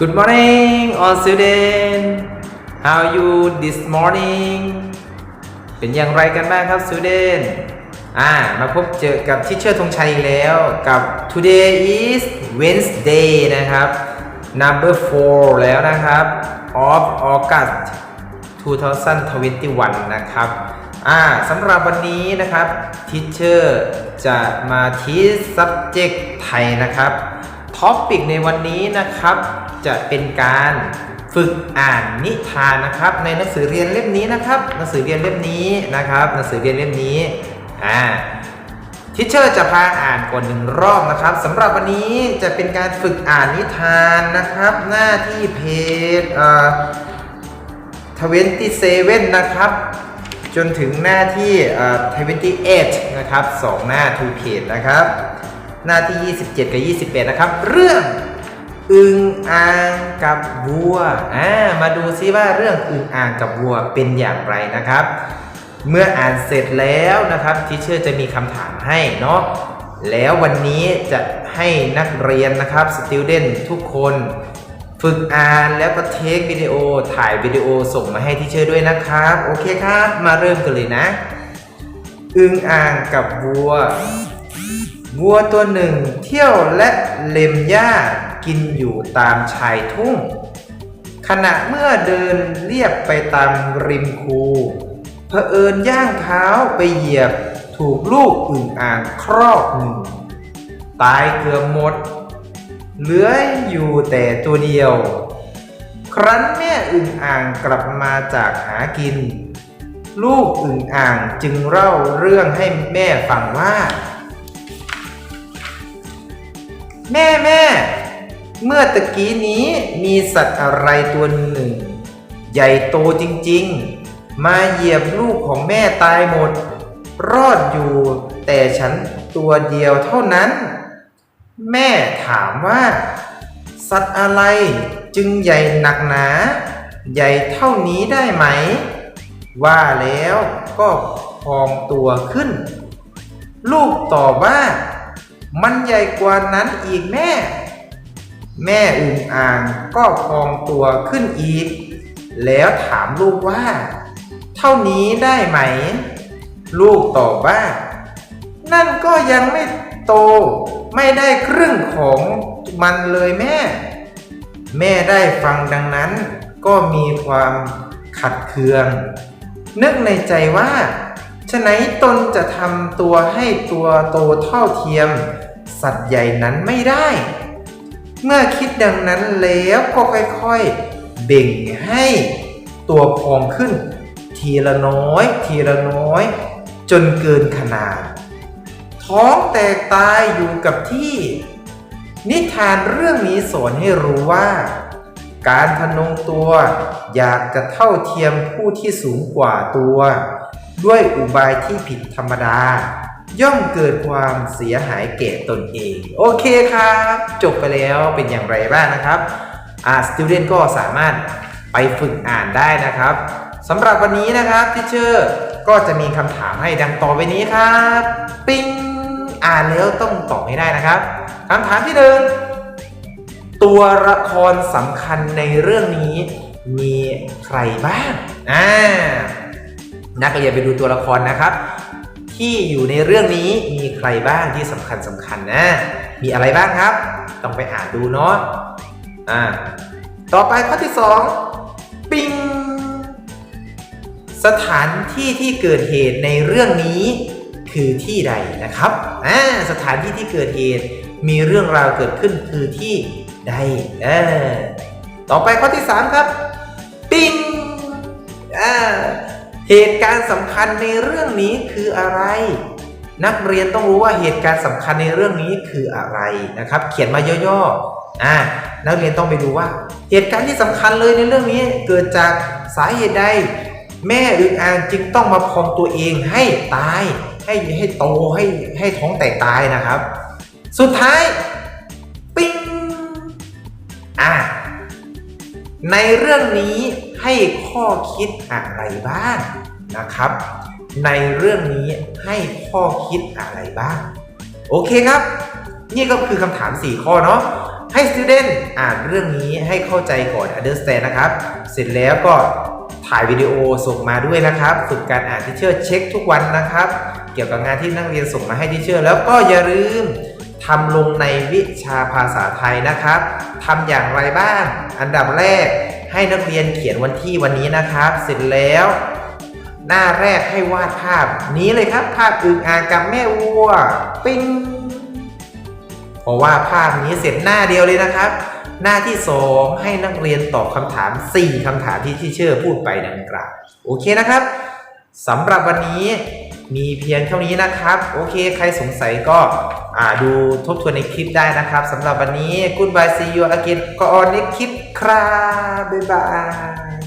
Good morning all student How you this morning เป็นอย่างไรกันบ้างครับ student อ่า มาพบเจอกับทิเชอร์ธงชัยอีกแล้วกับ today is Wednesday นะครับ number 4 แล้วนะครับ of August 2021 นะครับ อ่าสำหรับวันนี้นะครับทิเชอร์จะมาที subject ไทยนะครับท็อปิกในวันนี้นะครับ จะเป็นการฝึกอ่านนิทานนะครับ ในหนังสือเรียนเล่มนี้นะครับ หนังสือเรียนเล่มนี้นะครับ หนังสือเรียนเล่มนี้อ่าทิเชอร์จะพาอ่านก่อนหนึ่งรอบนะครับสำหรับวันนี้จะเป็นการฝึกอ่านนิทานนะครับ หน้าที่เพจเอ่อ27นตี้เซเว่นนะครับ จนถึงหน้าที่เอ่อ28นะครับสองหน้า two page นะครับ หน้าที่ 27 กับ 21 นะครับ เรื่อง อึงอ่างกับวัวอ่ามาดูซิว่าเรื่องอึงอ่างกับวัวเป็นอย่างไรนะครับ เมื่ออ่านเสร็จแล้วนะครับทิเชอร์จะมีคำถามให้เนาะแล้ววันนี้จะให้นักเรียนนะครับสติ u เดนทุกคนฝึกอ่านแล้วก็เทควิดีโอถ่ายวิดีโอส่งมาให้ทิเชอร์ด้วยนะครับ โอเคครับ มาเริ่มกันเลยนะ อึงอ่างกับวัว วัวตัวหนึ่งเที่ยวและเล็มหญ้ากินอยู่ตามชายทุ่ง ขณะเมื่อเดินเลียบไปตามริมคูเผอิญย่างเท้าไปเหยียบถูกลูกอึ่งอ่างครอบหนึ่ง ตายเกือบหมด เหลืออยู่แต่ตัวเดียว ครั้นแม่อึ่งอ่างกลับมาจากหากิน ลูกอึ่งอ่างจึงเล่าเรื่องให้แม่ฟังว่า แม่แม่ เมื่อตะกี้นี้มีสัตว์อะไรตัวหนึ่ง ใหญ่โตจริงๆ มาเหยียบลูกของแม่ตายหมด รอดอยู่แต่ฉันตัวเดียวเท่านั้น แม่ถามว่า สัตว์อะไรจึงใหญ่หนักหนา ใหญ่เท่านี้ได้ไหม ว่าแล้วก็พองตัวขึ้น ลูกตอบว่า มันใหญ่กว่านั้นอีกแม่ แม่อึ่งอ่างก็พองตัวขึ้นอีก แล้วถามลูกว่า เท่านี้ได้ไหม ลูกตอบว่า นั่นก็ยังไม่โต ไม่ได้ครึ่งของมันเลยแม่ แม่ได้ฟังดังนั้น ก็มีความขัดเคือง นึกในใจว่าฉะไหนตนจะทำตัวให้ตัวโตเท่าเทียม สัตว์ใหญ่นั้นไม่ได้ เมื่อคิดดังนั้นแล้วก็ค่อยๆเบ่งให้ตัวพองขึ้น ทีละน้อย ทีละน้อย จนเกินขนาด ท้องแตกตายอยู่กับที่ นิทานเรื่องนี้สอนให้รู้ว่า การทะนงตัวอยากจะเท่าเทียมผู้ที่สูงกว่าตัว ด้วยอุบายที่ผิดธรรมดา ย่อมเกิดความเสียหายแก่ตนเอง โอเคครับ จบไปแล้วเป็นอย่างไรบ้างนะครับอ่าสติ d เดนก็สามารถไปฝึกอ่านได้นะครับสำหรับวันนี้นะครับที่เชอร์ก็จะมีคำถามให้ดังต่อไปนี้ครับ ปิ้งอ่านแล้วต้องตอบให้ได้นะครับคำถามที่หนึ่งตัวละครสำคัญในเรื่องนี้มีใครบ้างอ่านักเรียนไปดูตัวละครนะครับ ที่อยู่ในเรื่องนี้มีใครบ้างที่สำคัญสำคัญนะ มีอะไรบ้างครับ ต้องไปอ่านดูเนาะอ่าต่อไปข้อที่สองปิง สถานที่ที่เกิดเหตุในเรื่องนี้คือที่ใดนะครับอ่าสถานที่ที่เกิดเหตุมีเรื่องราวเกิดขึ้นคือที่ใดเออต่อไปข้อที่ 3 ครับ ปิงอ่า เหตุการณ์สำคัญในเรื่องนี้คืออะไร นักเรียนต้องรู้ว่าเหตุการณ์สำคัญในเรื่องนี้คืออะไรนะครับ เขียนมาย่อๆอ่านักเรียนต้องไปดูว่า เหตุการณ์ที่สำคัญเลยในเรื่องนี้เกิดจากสาเหตุใด แม่อึงอ่างจึงต้องมาพองตัวเองให้ตาย ให้ให้โตให้ให้ท้องแตกตายนะครับ สุดท้ายปิ้งอะในเรื่องนี้ ให้ข้อคิดอะไรบ้างนะครับ ในเรื่องนี้ให้ข้อคิดอะไรบ้าง โอเคครับ นี่ก็คือคำถาม 4 ข้อเนาะให้ student อ่านเรื่องนี้ให้เข้าใจก่อน understand นะครับ เสร็จแล้วก็ถ่ายวิดีโอส่งมาด้วยนะครับ ฝึกการอ่านที่เชื่อเช็คทุกวันนะครับ เกี่ยวกับงานที่นักเรียนส่งมาให้ที่เชื่อแล้วก็อย่าลืม ทำลงในวิชาภาษาไทยนะครับทำอย่างไรบ้าง อันดับแรกให้นักเรียนเขียนวันที่วันนี้นะครับ เสร็จแล้ว หน้าแรกให้วาดภาพ นี้เลยครับ ภาพอึ่งอ่างกับแม่วัว ปิ้งพอวาดภาพนี้เสร็จหน้าเดียวเลยนะครับ หน้าที่สองให้นักเรียนตอบคำถาม 4คำถามที่ที่เชื่อพูดไปดังกล่าวโอเคนะครับ สำหรับวันนี้มีเพียงเท่านี้นะครับ โอเค ใครสงสัยก็ดูทบทวนในคลิปได้นะครับสำหรับวันนี้ Goodbye see you again ก็ออนในคลิปครับบ๊ายบาย